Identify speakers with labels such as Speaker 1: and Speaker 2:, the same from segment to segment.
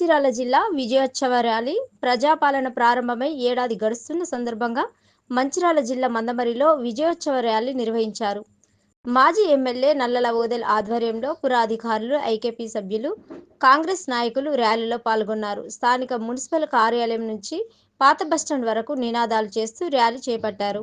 Speaker 1: మంచిర్యాల జిల్లా విజయోత్సవ ర్యాలీ ప్రజాపాలన ప్రారంభమై ఏడాది గడుస్తున్న సందర్భంగా మంచిర్యాల జిల్లా మందమరిలో విజయోత్సవ ర్యాలీ నిర్వహించారు. మాజీ ఎమ్మెల్యే నల్లల ఓదెల్ ఆధ్వర్యంలో పురాధికారులు ఐకేపీ సభ్యులు కాంగ్రెస్ నాయకులు ర్యాలీలో పాల్గొన్నారు. స్థానిక మున్సిపల్ కార్యాలయం నుంచి పాత బస్టాండ్ వరకు నినాదాలు చేస్తూ ర్యాలీ చేపట్టారు.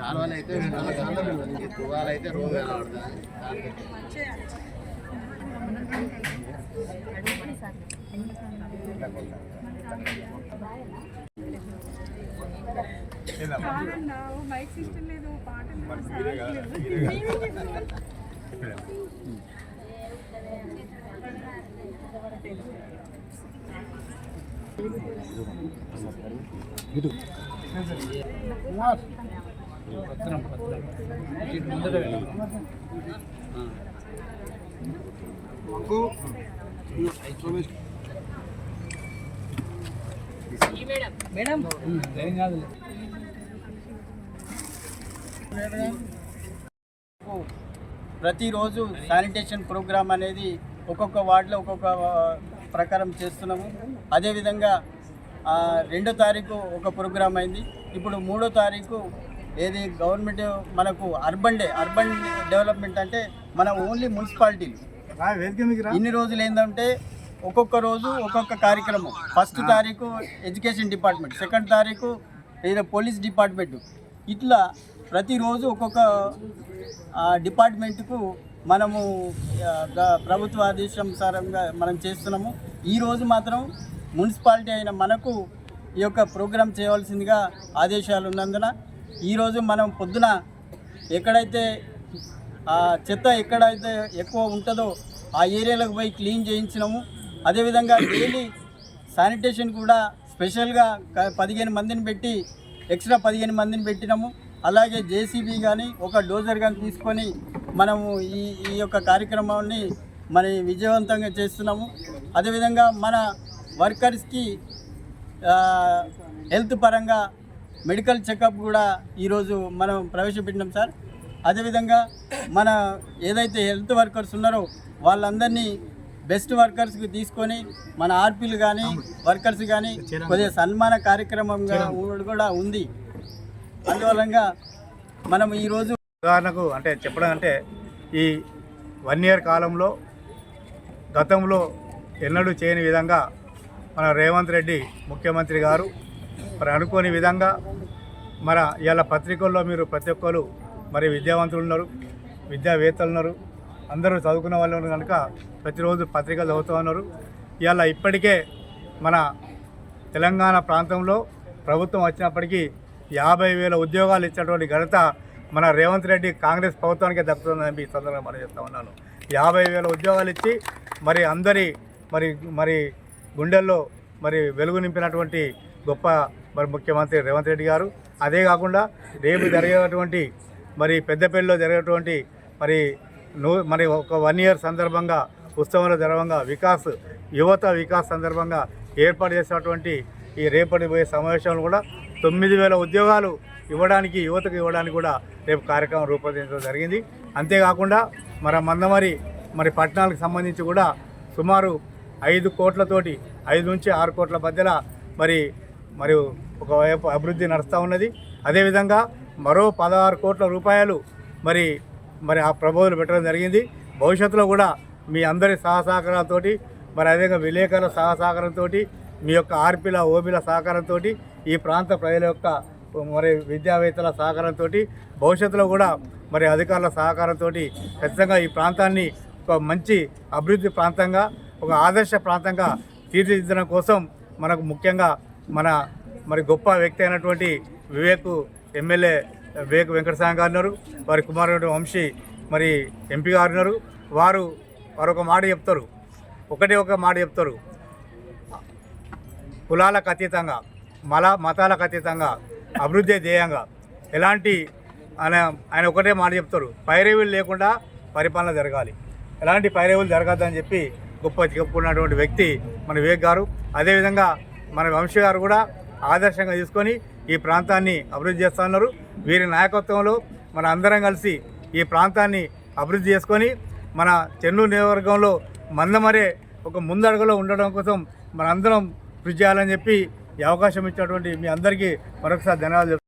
Speaker 2: వాళ్ళు అయితే తువాలు అయితే రోజు
Speaker 3: పాడన్నా మైక్ సిస్టమ్ లేదు
Speaker 2: ప్రతిరోజు శానిటేషన్ ప్రోగ్రామ్ అనేది ఒక్కొక్క వార్డులో ఒక్కొక్క ప్రకారం చేస్తున్నాము. అదేవిధంగా ఆ, రెండో తారీఖు ఒక ప్రోగ్రామ్ అయింది. ఇప్పుడు మూడో తారీఖు ఏది గవర్నమెంట్ మనకు అర్బన్ డే అర్బన్ డెవలప్మెంట్ అంటే మన ఓన్లీ మున్సిపాలిటీలు. ఇన్ని రోజులు ఏంటంటే ఒక్కొక్క రోజు ఒక్కొక్క కార్యక్రమం. ఫస్ట్ తారీఖు ఎడ్యుకేషన్ డిపార్ట్మెంట్ సెకండ్ తారీఖు ఏదో పోలీస్ డిపార్ట్మెంట్. ఇట్లా ప్రతిరోజు ఒక్కొక్క డిపార్ట్మెంట్కు మనము ప్రభుత్వ ఆదేశానుసారంగా మనం చేస్తున్నాము. ఈరోజు మాత్రం మున్సిపాలిటీ అయిన మనకు ఈ యొక్క ప్రోగ్రాం చేయవలసిందిగా ఆదేశాలు ఉన్నందున ఈరోజు మనం పొద్దున ఎక్కడైతే ఆ చెత్త ఎక్కడైతే ఎక్కువ ఉంటుందో ఆ ఏరియాలకు పోయి క్లీన్ చేయించినాము. అదేవిధంగా డైలీ శానిటేషన్ కూడా స్పెషల్గా పదిహేను మందిని పెట్టి ఎక్స్ట్రా పదిహేను మందిని పెట్టినాము. అలాగే జేసీబీ కానీ ఒక డోజర్ కానీ తీసుకొని మనము ఈ ఈ యొక్క కార్యక్రమాన్ని మరి విజయవంతంగా చేస్తున్నాము. అదేవిధంగా మన వర్కర్స్కి హెల్త్ పరంగా మెడికల్ చెకప్ కూడా ఈరోజు మనం ప్రవేశపెట్టినాం సార్. అదేవిధంగా మన ఏదైతే హెల్త్ వర్కర్స్ ఉన్నారో వాళ్ళందరినీ బెస్ట్ వర్కర్స్కి తీసుకొని మన ఆర్పీలు కానీ వర్కర్స్ కానీ కొద్దిగా సన్మాన కార్యక్రమంగా కూడా ఉంది. అందువలంగా మనం ఈరోజు
Speaker 4: ఉదాహరణకు అంటే చెప్పడం అంటే ఈ వన్ ఇయర్ కాలంలో గతంలో ఎన్నడూ చేయని విధంగా మన రేవంత్ రెడ్డి ముఖ్యమంత్రి గారు మరి అనుకోని విధంగా మన ఇవాళ పత్రికల్లో మీరు ప్రతి ఒక్కరు మరి విద్యావంతులు ఉన్నారు విద్యావేత్తలు ఉన్నారు అందరూ చదువుకున్న వాళ్ళు ఉన్నారు కనుక ప్రతిరోజు పత్రికలు చదువుతూ ఉన్నారు. ఇవాళ ఇప్పటికే మన తెలంగాణ ప్రాంతంలో ప్రభుత్వం వచ్చినప్పటికీ యాభై వేల ఉద్యోగాలు ఇచ్చినటువంటి ఘనత మన రేవంత్ రెడ్డి కాంగ్రెస్ ప్రభుత్వానికే దక్కుతుందని ఈ సందర్భంగా మనం చేస్తూ ఉన్నాను. యాభై వేల ఉద్యోగాలు ఇచ్చి మరి అందరి మరి మరి గుండెల్లో మరి వెలుగు నింపినటువంటి గొప్ప మరి ముఖ్యమంత్రి రేవంత్ రెడ్డి గారు. అదే కాకుండా రేపు జరిగేటువంటి మరి పెద్దపల్లిలో జరిగేటువంటి మరి నూ మరి ఒక వన్ ఇయర్ సందర్భంగా ఉత్సవంలో జరగంగా వికాస్ యువత వికాస్ సందర్భంగా ఏర్పాటు చేసినటువంటి ఈ రేపటి పోయే సమావేశంలో కూడా తొమ్మిది వేల ఉద్యోగాలు ఇవ్వడానికి యువతకు ఇవ్వడానికి కూడా రేపు కార్యక్రమం రూపొందించడం జరిగింది. అంతేకాకుండా మన మందమరి మరి పట్టణాలకు సంబంధించి కూడా సుమారు ఐదు కోట్లతోటి ఐదు నుంచి ఆరు కోట్ల మధ్యలో మరి మరియు ఒకవైపు అభివృద్ధి నడుస్తూ ఉన్నది. అదేవిధంగా మరో పదహారు కోట్ల రూపాయలు మరి మరి ఆ ప్రబోధులు పెట్టడం జరిగింది. భవిష్యత్తులో కూడా మీ అందరి సహసహకారంతో మరి అదేవిధంగా విలేకరుల సహసహకారంతో మీ యొక్క ఆర్పీల ఓబీల సహకారంతో ఈ ప్రాంత ప్రజల యొక్క మరి విద్యావేత్తల సహకారంతో భవిష్యత్తులో కూడా మరి అధికారుల సహకారంతో ఖచ్చితంగా ఈ ప్రాంతాన్ని ఒక మంచి అభివృద్ధి ప్రాంతంగా ఒక ఆదర్శ ప్రాంతంగా తీర్చిదిద్దడం కోసం మనకు ముఖ్యంగా మన మరి గొప్ప వ్యక్తి అయినటువంటి వివేక్ ఎమ్మెల్యే వివేక్ వెంకటస్వామి గారు ఉన్నారు. వారి కుమారుడు వంశీ మరి ఎంపీ గారు ఉన్నారు. వారు వారు ఒక మాట చెప్తారు. ఒకటే ఒక మాట చెప్తారు. కులాలకు అతీతంగా మల మతాలకు అతీతంగా అభివృద్ధి ధ్యేయంగా ఎలాంటి ఆయన ఆయన ఒకటే మాట చెప్తారు. పైరేవులు లేకుండా పరిపాలన జరగాలి. ఎలాంటి పైరేవులు జరగద్దని చెప్పి గొప్ప చెప్పుకున్నటువంటి వ్యక్తి మన వివేక్ గారు. అదేవిధంగా మన వంశీ గారు కూడా ఆదర్శంగా తీసుకొని ఈ ప్రాంతాన్ని అభివృద్ధి చేస్తూ ఉన్నారు. వీరి నాయకత్వంలో మన అందరం కలిసి ఈ ప్రాంతాన్ని అభివృద్ధి చేసుకొని మన చెన్నూరు నియోజకవర్గంలో మందమరే ఒక ముందడుగులో ఉండడం కోసం మనందరం కృషి చేయాలని చెప్పి ఈ అవకాశం ఇచ్చినటువంటి మీ అందరికీ మరొకసారి ధన్యవాదాలు